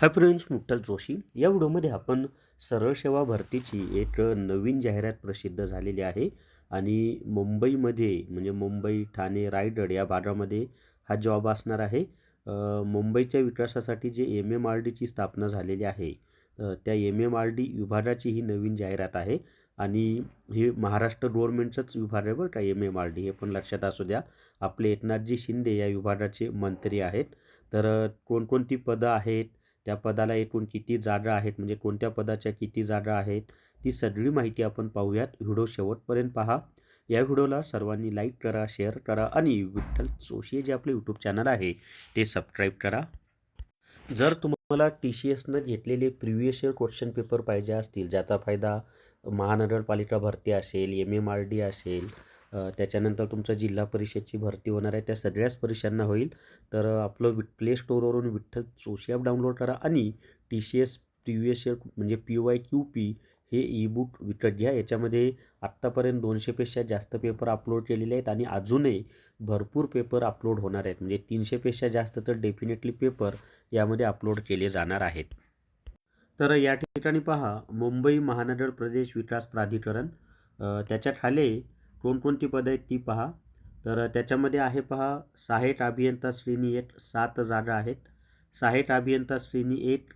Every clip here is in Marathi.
हाय फ्रेंड्स मुक्ताल जोशी या व्हिडिओमध्ये आपण सरळ सेवा भरतीची एक नवीन जाहिरात प्रसिद्ध झालेली आहे आणि मुंबईमध्ये म्हणजे मुंबई ठाणे रायगड या भागामध्ये हा जॉब असणार आहे. मुंबईच्या विकासासाठी जे एम एम आर डीची स्थापना झालेली आहे त्या एम एम आर डी विभागाची ही नवीन जाहिरात आहे आणि हे महाराष्ट्र गव्हर्नमेंटचंच विभाग आहे बरं का एम एम आर डी हे पण लक्षात असू द्या. आपले एकनाथजी शिंदे या विभागाचे मंत्री आहेत. तर कोणकोणती पदं आहेत? त्या पदाला एकूण किती जागा आहेत म्हणजे कोणत्या पदाच्या किती जागा आहेत ती सगळी माहिती आपण पाहूयात व्हिडिओ शेवटपर्यंत पहा. या व्हिडिओला सर्वांनी लाईक करा शेअर करा आणि विठ्ठल जोशी जे आपले यूट्यूब चॅनल आहे ते सबस्क्राईब करा. जर तुम्हाला टी सी एसनं घेतलेले प्रिव्हियस इयर क्वेश्चन पेपर पाहिजे असतील ज्याचा फायदा महानगरपालिका भरती असेल एम एम आर डी असेल त्याच्यानंतर तुमचं जिल्हा परिषदची भरती होणार आहे. त्या सगळ्याच परीक्षांना होईल. तर आपलं वि प्ले स्टोरवरून विठ्ठल जोशी ॲप डाउनलोड करा आणि T C S previous S म्हणजे पी वाय क्यू पी हे ई बुक विकत घ्या. याच्यामध्ये आत्तापर्यंत दोनशेपेक्षा जास्त पेपर अपलोड केलेले आहेत आणि अजूनही भरपूर पेपर अपलोड होणार आहेत. म्हणजे तीनशेपेक्षा जास्त तर डेफिनेटली पेपर यामध्ये अपलोड केले जाणार आहेत. तर या ठिकाणी पहा. मुंबई महानगर प्रदेश विकास प्राधिकरण त्याच्याखाली कोणकोणती पदं आहेत ती पहा. तर त्याच्यामध्ये आहे पहा साहेट अभियंता श्रेणी एक सात जागा आहेत. साहेट अभियंता श्रेणी एक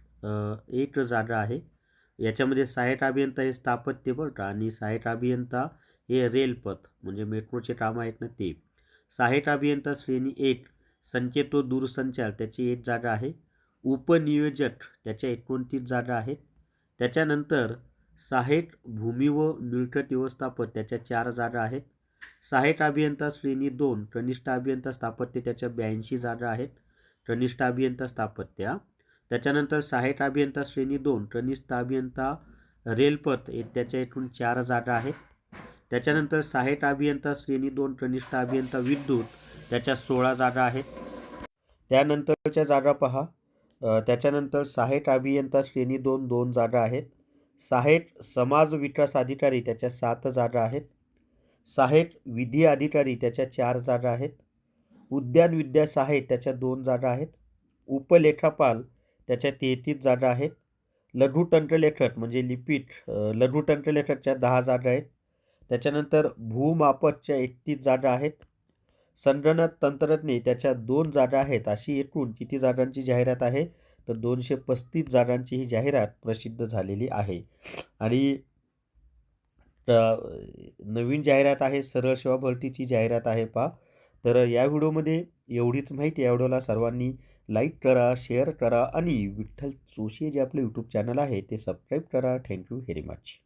एक जागा आहे. याच्यामध्ये साहेट अभियंता हे स्थापत्य बरं का आणि साहेठ अभियंता हे रेलपथ म्हणजे मेट्रोचे कामं आहेत ना ते. साहेट अभियंता श्रेणी एक संकेतो दूरसंचार त्याची एक जागा आहे. उपनियोजक त्याच्या एकोणतीस जागा आहेत. त्याच्यानंतर सहाय्यक भूमी व मिळकत व्यवस्थापन त्याच्या चार जागा आहेत. सहाय्यक अभियंता श्रेणी दोन कनिष्ठ अभियंता स्थापत्य त्याच्या ब्याऐंशी जागा आहेत. कनिष्ठ अभियंता स्थापत्य. त्याच्यानंतर सहाय्यक अभियंता श्रेणी दोन कनिष्ठ अभियंता रेलपथ हे त्याच्या एकूण चार जागा आहेत. त्याच्यानंतर सहाय्यक अभियंता श्रेणी दोन कनिष्ठ अभियंता विद्युत त्याच्या सोळा जागा आहेत. त्यानंतरच्या जागा पहा. त्याच्यानंतर सहाय्यक अभियंता श्रेणी दोन दोन जागा आहेत. सहाय्यक समाज विकास अधिकारी त्याच्या सात जागा आहेत. सहाय्यक विधी अधिकारी त्याच्या चार जागा आहेत. उद्यान विद्या सहाय्यक त्याच्या दोन जागा आहेत. उपलेखापाल त्याच्या तेहतीस जागा आहेत. लघु तंत्रलेखक म्हणजे लिपिक अ, लघु तंत्रलेखकच्या दहा जागा आहेत. त्याच्यानंतर भूमापकच्या एकतीस जागा आहेत. संगणक तंत्रज्ञ त्याच्या दोन जागा आहेत अशी एकूण किती जागांची जाहिरात आहे? तर दोनशे पस्तीस जागांची ही जाहिरात प्रसिद्ध झालेली आहे. आणि नवीन जाहिरात आहे सरळ सेवा भरतीची जाहिरात आहे पहा. तर या व्हिडिओमध्ये एवढीच माहिती या व्हिडिओला सर्वांनी लाईक करा शेअर करा आणि विठ्ठल जोशी जे आपले यूट्यूब चॅनल आहे ते सबस्क्राईब करा. Thank you very much